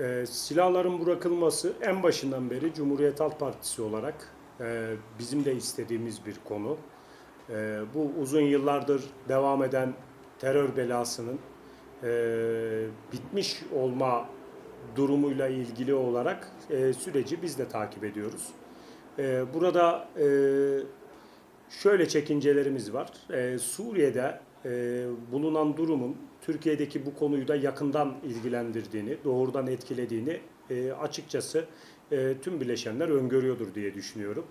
Ee, silahların bırakılması en başından beri Cumhuriyet Halk Partisi olarak e, bizim de istediğimiz bir konu. E, bu uzun yıllardır devam eden terör belasının e, bitmiş olma durumuyla ilgili olarak e, süreci biz de takip ediyoruz. E, burada e, şöyle çekincelerimiz var. E, Suriye'de e, bulunan durumun Türkiye'deki bu konuyu da yakından ilgilendirdiğini, doğrudan etkilediğini e, açıkçası e, tüm bileşenler öngörüyordur diye düşünüyorum.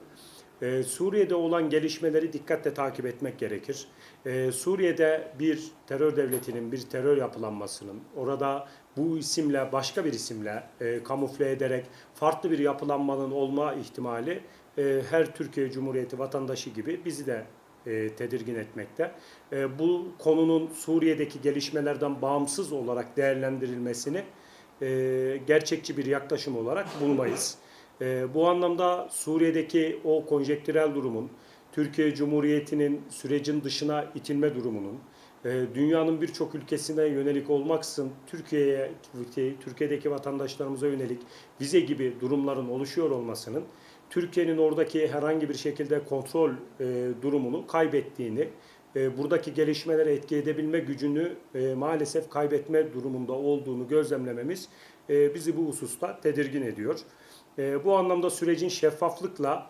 E, Suriye'de olan gelişmeleri dikkatle takip etmek gerekir. E, Suriye'de bir terör devletinin, bir terör yapılanmasının, orada bu isimle başka bir isimle e, kamufle ederek farklı bir yapılanmanın olma ihtimali e, her Türkiye Cumhuriyeti vatandaşı gibi bizi de e, tedirgin etmekte. E, bu konunun Suriye'deki gelişmelerden bağımsız olarak değerlendirilmesini e, gerçekçi bir yaklaşım olarak bulmayız. E, bu anlamda Suriye'deki o konjektürel durumun, Türkiye Cumhuriyeti'nin sürecin dışına itilme durumunun, dünyanın birçok ülkesine yönelik olmaksızın Türkiye'ye, Türkiye'deki vatandaşlarımıza yönelik vize gibi durumların oluşuyor olmasının Türkiye'nin oradaki herhangi bir şekilde kontrol e, durumunu kaybettiğini, e, buradaki gelişmelere etki edebilme gücünü e, maalesef kaybetme durumunda olduğunu gözlemlememiz bizi bu hususta tedirgin ediyor. Bu anlamda sürecin şeffaflıkla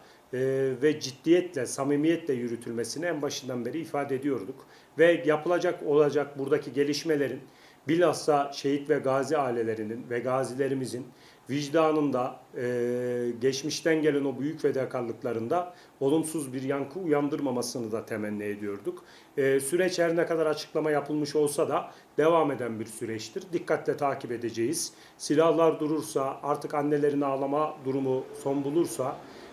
ve ciddiyetle, samimiyetle yürütülmesini en başından beri ifade ediyorduk. Ve yapılacak olacak buradaki gelişmelerin bilhassa şehit ve gazi ailelerinin ve gazilerimizin vicdanında, e, geçmişten gelen o büyük fedakarlıklarında olumsuz bir yankı uyandırmamasını da temenni ediyorduk. E, süreç her ne kadar açıklama yapılmış olsa da devam eden bir süreçtir. Dikkatle takip edeceğiz. Silahlar durursa, artık annelerin ağlama durumu son bulursa, ee,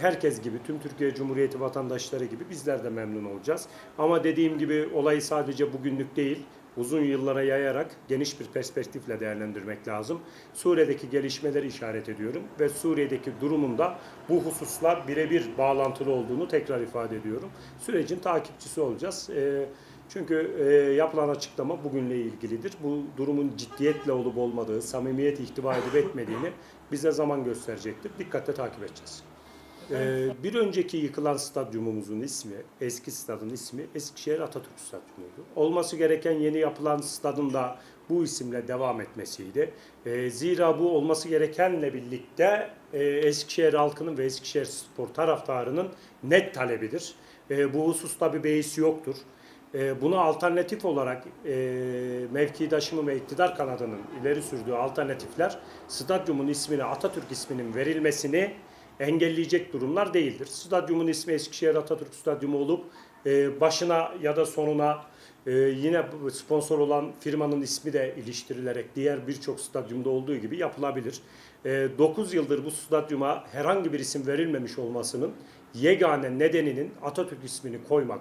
herkes gibi, tüm Türkiye Cumhuriyeti vatandaşları gibi bizler de memnun olacağız. Ama dediğim gibi olayı sadece bugünlük değil, uzun yıllara yayarak geniş bir perspektifle değerlendirmek lazım. Suriye'deki gelişmeleri işaret ediyorum ve Suriye'deki durumunda bu hususlar birebir bağlantılı olduğunu tekrar ifade ediyorum. Sürecin takipçisi olacağız. Ee, çünkü e, yapılan açıklama bugünle ilgilidir. Bu durumun ciddiyetle olup olmadığı, samimiyet ihtiva edip etmediğini bize zaman gösterecektir. Dikkatle takip edeceğiz. Ee, bir önceki yıkılan stadyumumuzun ismi, eski stadın ismi Eskişehir Atatürk Stadyumuydu. Olması gereken yeni yapılan stadın da bu isimle devam etmesiydi. Ee, zira bu olması gerekenle birlikte e, Eskişehir halkının ve Eskişehir spor taraftarının net talebidir. E, bu hususta bir beis yoktur. E, buna alternatif olarak e, mevkidaşımı ve iktidar kanadının ileri sürdüğü alternatifler stadyumun ismine Atatürk isminin verilmesini engelleyecek durumlar değildir. Stadyumun ismi Eskişehir Atatürk Stadyumu olup e, başına ya da sonuna e, yine sponsor olan firmanın ismi de iliştirilerek diğer birçok stadyumda olduğu gibi yapılabilir. E, 9 yıldır bu stadyuma herhangi bir isim verilmemiş olmasının yegane nedeninin Atatürk ismini koymak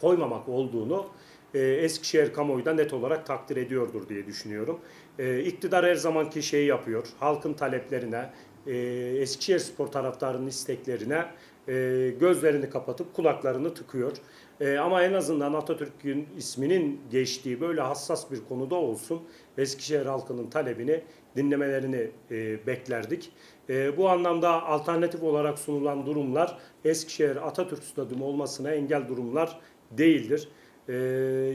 koymamak olduğunu e, Eskişehir kamuoyu da net olarak takdir ediyordur diye düşünüyorum. E, iktidar her zamanki şeyi yapıyor. Halkın taleplerine, e, Eskişehir spor taraftarının isteklerine e, gözlerini kapatıp kulaklarını tıkıyor. E, ama en azından Atatürk'ün isminin geçtiği böyle hassas bir konuda olsun Eskişehir halkının talebini dinlemelerini e, beklerdik. E, bu anlamda alternatif olarak sunulan durumlar Eskişehir Atatürk Stadyumu olmasına engel durumlar değildir. Ee,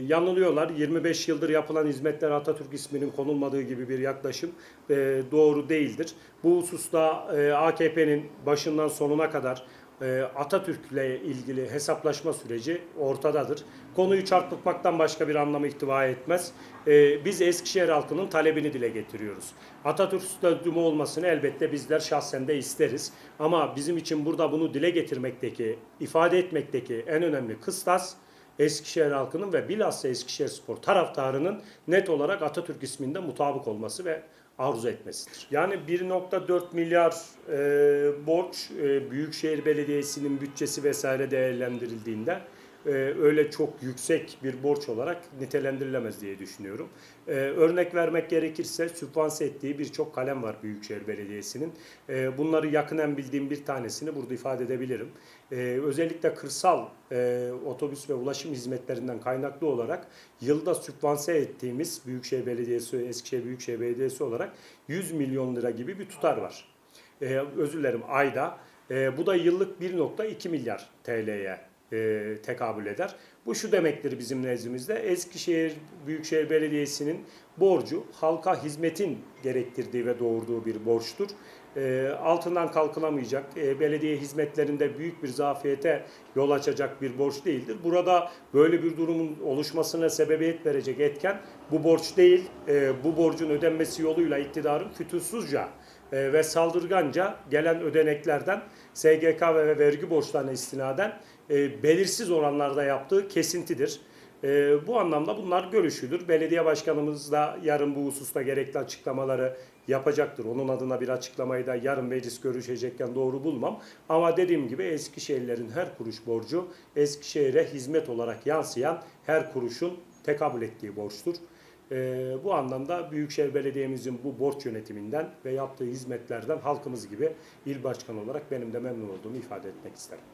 yanılıyorlar. 25 yıldır yapılan hizmetler Atatürk isminin konulmadığı gibi bir yaklaşım e, doğru değildir. Bu hususta e, AKP'nin başından sonuna kadar e, Atatürk'le ilgili hesaplaşma süreci ortadadır. Konuyu çarpıtmaktan başka bir anlamı ihtiva etmez. E, biz Eskişehir halkının talebini dile getiriyoruz. Atatürk stadyumu olmasını elbette bizler şahsen de isteriz. Ama bizim için burada bunu dile getirmekteki, ifade etmekteki en önemli kıstas Eskişehir halkının ve bilhassa Eskişehir Spor taraftarının net olarak Atatürk isminde mutabık olması ve arzu etmesidir. Yani 1.4 milyar e, borç e, Büyükşehir Belediyesi'nin bütçesi vesaire değerlendirildiğinde e, öyle çok yüksek bir borç olarak nitelendirilemez diye düşünüyorum. E, örnek vermek gerekirse sübvanse ettiği birçok kalem var Büyükşehir Belediyesi'nin. E, bunları yakından bildiğim bir tanesini burada ifade edebilirim. E, özellikle kırsal e, otobüs ve ulaşım hizmetlerinden kaynaklı olarak yılda sübvanse ettiğimiz Büyükşehir Belediyesi, Eskişehir Büyükşehir Belediyesi olarak 100 milyon lira gibi bir tutar var. E, özür dilerim ayda. E, bu da yıllık 1.2 milyar TL'ye e, tekabül eder. Bu şu demektir bizim nezdimizde Eskişehir Büyükşehir Belediyesi'nin borcu halka hizmetin gerektirdiği ve doğurduğu bir borçtur. E, altından kalkılamayacak, e, belediye hizmetlerinde büyük bir zafiyete yol açacak bir borç değildir. Burada böyle bir durumun oluşmasına sebebiyet verecek etken bu borç değil, e, bu borcun ödenmesi yoluyla iktidarın fütursuzca e, ve saldırganca gelen ödeneklerden SGK ve vergi borçlarına istinaden e, belirsiz oranlarda yaptığı kesintidir. E, bu anlamda bunlar görüşüdür. Belediye başkanımız da yarın bu hususta gerekli açıklamaları yapacaktır. Onun adına bir açıklamayı da yarın meclis görüşecekken doğru bulmam. Ama dediğim gibi Eskişehirlerin her kuruş borcu Eskişehir'e hizmet olarak yansıyan her kuruşun tekabül ettiği borçtur. Ee, bu anlamda Büyükşehir Belediye'mizin bu borç yönetiminden ve yaptığı hizmetlerden halkımız gibi il başkanı olarak benim de memnun olduğumu ifade etmek isterim.